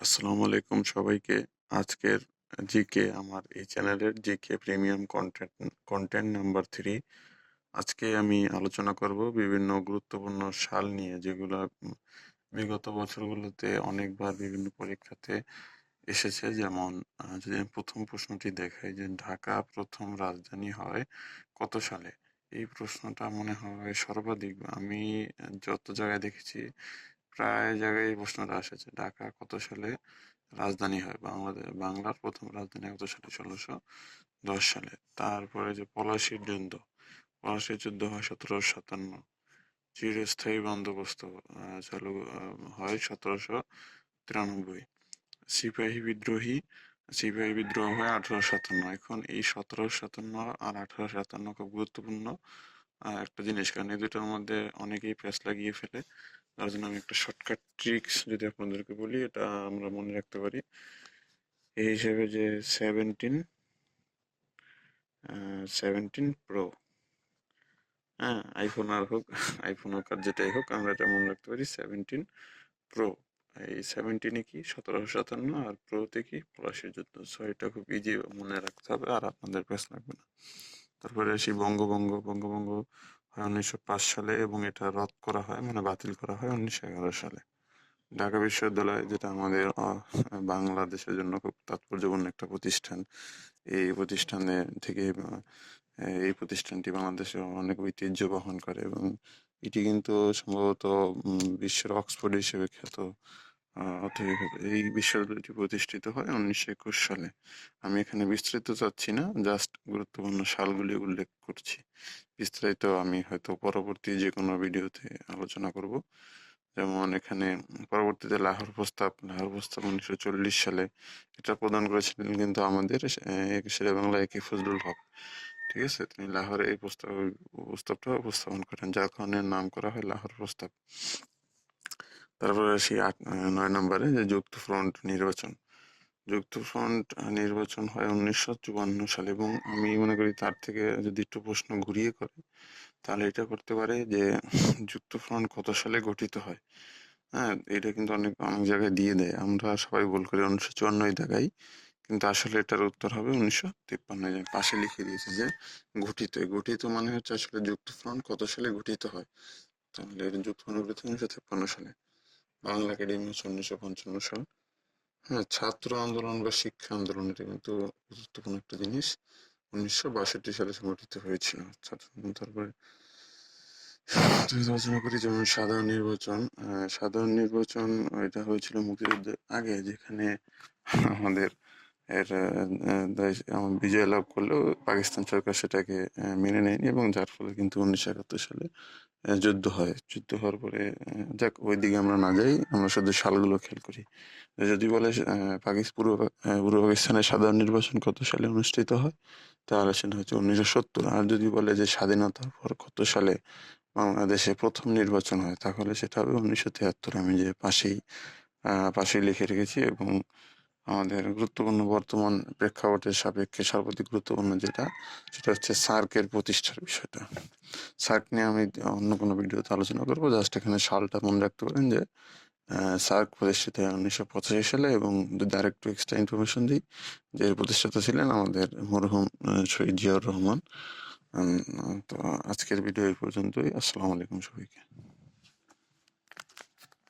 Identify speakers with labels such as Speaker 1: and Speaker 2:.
Speaker 1: আসসালামু আলাইকুম সবাইকে। আজকের জিকে আমার এই চ্যানেলের GK premium content content number three. আজকে আমি আলোচনা করব বিভিন্ন গুরুত্বপূর্ণ সাল নিয়ে, যেগুলো বিগত বছরগুলোতে অনেকবার বিভিন্ন পরীক্ষাতে এসেছে। যেমন যদি আমি প্রথম প্রশ্নটি দেখাই যে ঢাকা প্রথম রাজধানী হয় কত সালে? এই প্রশ্নটা মনে হয় সর্বাধিক, আমি যত জায়গায় দেখেছি প্রায় জায়গায় এই প্রশ্নটা এসেছে। ঢাকা কত সালে রাজধানী হয়? বাংলাদেশ বাংলার প্রথম রাজধানী কত সালে? ষোলোশো দশ সালে। তারপরে যে পলাশির যুদ্ধ পলাশির যুদ্ধ হয় সতেরোশো সাতান্ন। চিরস্থায়ী বন্দোবস্ত চালু হয় সতেরোশো তিরানব্বই। সিপাহী বিদ্রোহী, সিপাহী বিদ্রোহ হয় আঠারোশো সাতান্ন। এখন এই সতেরোশো সাতান্ন আর আঠারোশো সাতান্ন খুব গুরুত্বপূর্ণ একটা জিনিস। কারণ এই দুটোর মধ্যে অনেকেই প্যাচ লাগিয়ে ফেলে। তার জন্য আমি একটা শর্টকাট ট্রিক্স যদি আপনাদেরকে বলি, এটা আমরা মনে রাখতে পারি। এই হিসেবে যে সেভেন্টিন সেভেন্টিন প্রো হ্যাঁ আইফোন আর হোক আইফোন হোক আর যেটাই হোক, আমরা এটা মনে রাখতে পারি সেভেন্টিন প্রো এই সেভেন্টিনে কি সতেরোশো সাতান্ন আর প্রোতে কি পলাশির যুদ্ধ সো এটা খুব ইজি মনে রাখতে হবে আর আপনাদের প্যাচ লাগবে না। তারপরে আসি বঙ্গভঙ্গ বঙ্গভঙ্গ উনিশশো পাঁচ সালে এবং এটা রদ করা হয় মানে বাতিল করা হয় উনিশশো এগারো সালে। ঢাকা বিশ্ববিদ্যালয়, যেটা আমাদের বাংলাদেশের জন্য খুব তাৎপর্যপূর্ণ একটা প্রতিষ্ঠান, এই প্রতিষ্ঠানে থেকে এই প্রতিষ্ঠানটি বাংলাদেশে অনেক ঐতিহ্য বহন করে এবং এটি কিন্তু সম্ভবত বিশ্বের অক্সফোর্ড হিসেবে খ্যাত এই বিশ্ববিদ্যালয়টি প্রতিষ্ঠিত হয় উনিশশো একুশ সালে। আমি এখানে বিস্তারিত চাচ্ছি না জাস্ট গুরুত্বপূর্ণ সালগুলি উল্লেখ করছি। বিস্তারিত আমি হয়তো পরবর্তী যে কোনো ভিডিওতে আলোচনা করব। যেমন এখানে পরবর্তীতে লাহোর প্রস্তাব লাহোর প্রস্তাব উনিশশো চল্লিশ সালে এটা প্রদান করেছিলেন কিন্তু আমাদের শেরে বাংলা, একে ফজলুল হক। ঠিক আছে? তিনি লাহোরে এই প্রস্তাব, প্রস্তাবটা উপস্থাপন করেন, যার কারণে নাম করা হয় লাহোর প্রস্তাব। তারপরে আসি আট নয় নম্বরে, যে যুক্ত ফ্রন্ট নির্বাচন। যুক্ত ফ্রন্ট নির্বাচন হয় উনিশশো চুয়ান্ন সালে এবং আমি মনে করি তার থেকে যদি একটু প্রশ্ন ঘুরিয়ে করে, তাহলে এটা করতে পারে যে যুক্ত ফ্রন্ট কত সালে গঠিত হয়? হ্যাঁ এটা কিন্তু অনেক অনেক জায়গায় দিয়ে দেয়। আমরা সবাই ভুল করি, উনিশশো চুয়ান্নই দেখাই। কিন্তু আসলে এটার উত্তর হবে উনিশশো তিপ্পান্ন। পাশে লিখে দিয়েছে যে গঠিত। গঠিত মানে হচ্ছে আসলে যুক্ত ফ্রন্ট কত সালে গঠিত হয়? তাহলে যুক্ত ফ্রন্ট গঠিত উনিশশো তিপ্পান্ন সালে। বাংলা একাডেমি হচ্ছে উনিশশো পঞ্চান্ন সাল হ্যাঁ ছাত্র আন্দোলন বা শিক্ষা আন্দোলন, এটা কিন্তু গুরুত্বপূর্ণ একটা জিনিস উনিশশো বাষট্টি সালে সংগঠিত হয়েছিল ছাত্র। তারপরে আলোচনা করি যেমন সাধারণ নির্বাচন সাধারণ নির্বাচন, এটা হয়েছিল মুক্তিযুদ্ধের আগে, যেখানে আমাদের এর বিজয় লাভ করলেও পাকিস্তান সরকার সেটাকে মেনে নেয়নি এবং যার ফলে কিন্তু উনিশশো একাত্তর সালে যুদ্ধ হয়। যুদ্ধ হওয়ার পরে যাক ওই দিকে আমরা না যাই আমরা শুধু সালগুলো খেয়াল করি। যদি বলে পূর্ব পাকিস্তানের সাধারণ নির্বাচন কত সালে অনুষ্ঠিত হয়? তাহলে সেটা হচ্ছে উনিশশো সত্তর। আর যদি বলে যে স্বাধীনতার পর কত সালে বাংলাদেশে প্রথম নির্বাচন হয়, তাহলে সেটা হবে উনিশশো তিয়াত্তর। আমি যে পাশেই পাশেই লিখে রেখেছি এবং আমাদের গুরুত্বপূর্ণ বর্তমান প্রেক্ষাপটের সাপেক্ষে সর্বাধিক গুরুত্বপূর্ণ যেটা, সেটা হচ্ছে সার্কের প্রতিষ্ঠার বিষয়টা। সার্ক নিয়ে আমি অন্য কোনো ভিডিওতে আলোচনা করব। জাস্ট এখানে সালটা মনে রাখতে পারেন যে সার্ক প্রতিষ্ঠিত হয় উনিশশো পঁচাশি সালে এবং যদি আরেকটু এক্সট্রা ইনফরমেশন দিই, যে প্রতিষ্ঠাতা ছিলেন আমাদের মরহুম শহীদ জিয়াউর রহমান। তো আজকের ভিডিও এই পর্যন্তই। আসসালামু আলাইকুম সবাইকে।